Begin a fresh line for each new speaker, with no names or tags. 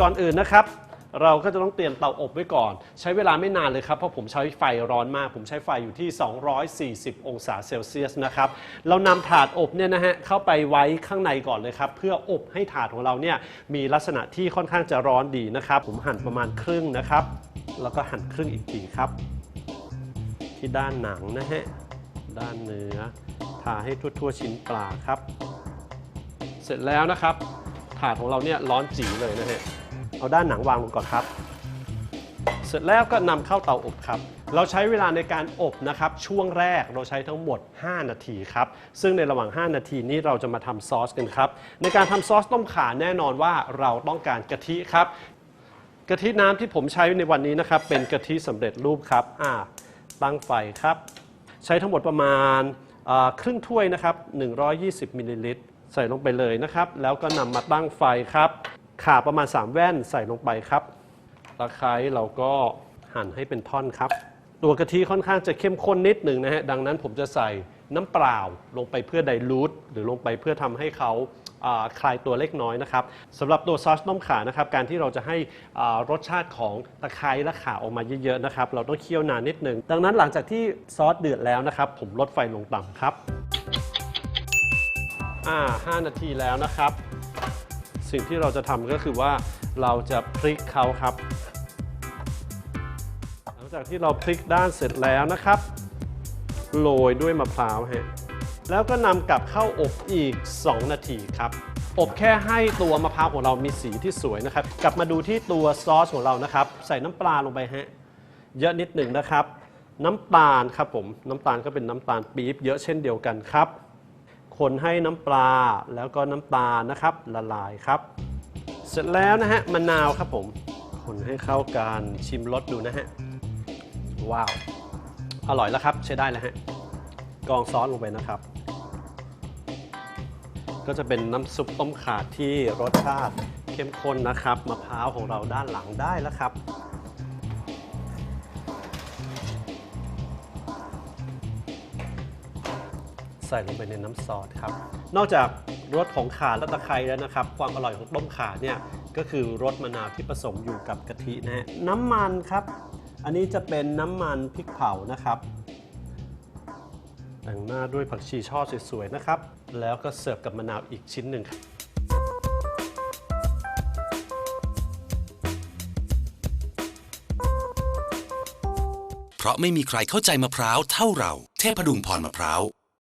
ก่อนอื่นนะครับ เราก็จะต้องเตรียมเตาอบไว้ก่อน ใช้เวลาไม่นานเลยครับ เพราะผมใช้ไฟร้อนมาก ผมใช้ไฟอยู่ที่ 240 องศาเซลเซียสนะครับ เรานำถาดอบเนี่ยนะฮะเข้าไปไว้ข้างในก่อนเลยครับ เพื่ออบให้ถาดของเราเนี่ยมีลักษณะที่ค่อนข้างจะร้อนดีนะครับ ผมหั่นประมาณครึ่งนะครับ แล้วก็หั่นครึ่งอีกทีครับ ที่ด้านหนังนะฮะด้านเนื้อทาให้ทั่วๆชิ้นปลาครับ เสร็จแล้วนะครับถาดของเราเนี่ยร้อนจีเลยนะฮะ เอาด้านหนังวางลงก่อนครับ เสร็จแล้วก็นำเข้าเตาอบครับ เราใช้เวลาในการอบนะครับ ช่วงแรกเราใช้ทั้งหมด 5 นาทีครับ ซึ่งในระหว่าง 5 นาทีนี้เราจะมาทำซอสกันครับ ในการทำซอสต้มข่าแน่นอนว่าเราต้องการกะทิครับกะทิน้ำที่ผมใช้ในวันนี้นะครับ เป็นกะทิสำเร็จรูปครับอ่าตั้งไฟครับ ใช้ทั้งหมดประมาณครึ่งถ้วยนะครับ 120มิลลิลิตรใส่ลงไปเลยนะครับ แล้วก็นำมาตั้งไฟครับ ข่าประมาณ 3 แว่นใส่ลงไปครับตะไคร้เราก็หั่นให้เป็นท่อนครับ ตัวกะทิค่อนข้างจะเข้มข้นนิดหนึ่งนะฮะดังนั้นผมจะใส่น้ำเปล่าลงไปเพื่อไดรูทหรือลงไปเพื่อทำให้เขาคลายตัวเล็กน้อยนะครับสำหรับตัวซอสต้มข่านะครับการที่เราจะให้รสชาติของตะไคร้และข่าออกมาเยอะๆนะครับเราต้องเคี่ยวนานนิดหนึ่งดังนั้นหลังจากที่ซอสเดือดแล้วนะครับ ผมลดไฟลงต่ำครับอ่า5นาทีแล้วนะครับ สิ่งที่เราจะทำก็คือว่าเราจะพลิกเขาครับ หลังจากที่เราพลิกด้านเสร็จแล้วนะครับ โรยด้วยมะพร้าวฮะแล้วก็นำกลับเข้าอบอีก 2 นาทีครับอบแค่ให้ตัวมะพร้าวของเรามีสีที่สวยนะครับ กลับมาดูที่ตัวซอสของเรานะครับ ใส่น้ำปลาลงไปฮะเยอะนิดหนึ่งนะครับ น้ำตาลครับผมน้ำตาลก็เป็นน้ำตาลปี๊บเยอะเช่นเดียวกันครับ คนให้น้ำปลาแล้วก็น้ำตาลนะครับละลายครับ เสร็จแล้วนะฮะมะนาวครับผม คนให้เข้ากันชิมรสดูนะฮะว้าว อร่อยแล้วครับใช้ได้แล้วฮะกองซอสลงไปนะครับ ก็จะเป็นน้ำซุปต้มข่าที่รสชาติเข้มข้นนะครับมะพร้าวของเราด้านหลังได้แล้วครับ ใส่ลงไปในน้ำซอสครับ นอกจากรสของข่าและตะไคร้แล้วนะครับ ความอร่อยของต้มข่าเนี่ยก็คือรสมะนาวที่ผสมอยู่กับกะทินะฮะน้ำมันครับ อันนี้จะเป็นน้ำมันพริกเผานะครับ แต่งหน้าด้วยผักชีช่อสวยๆนะครับ แล้วก็เสิร์ฟกับมะนาวอีกชิ้นหนึ่งครับ
เพราะไม่มีใครเข้าใจมะพร้าวเท่าเรา เทพดุงพรมะพร้าว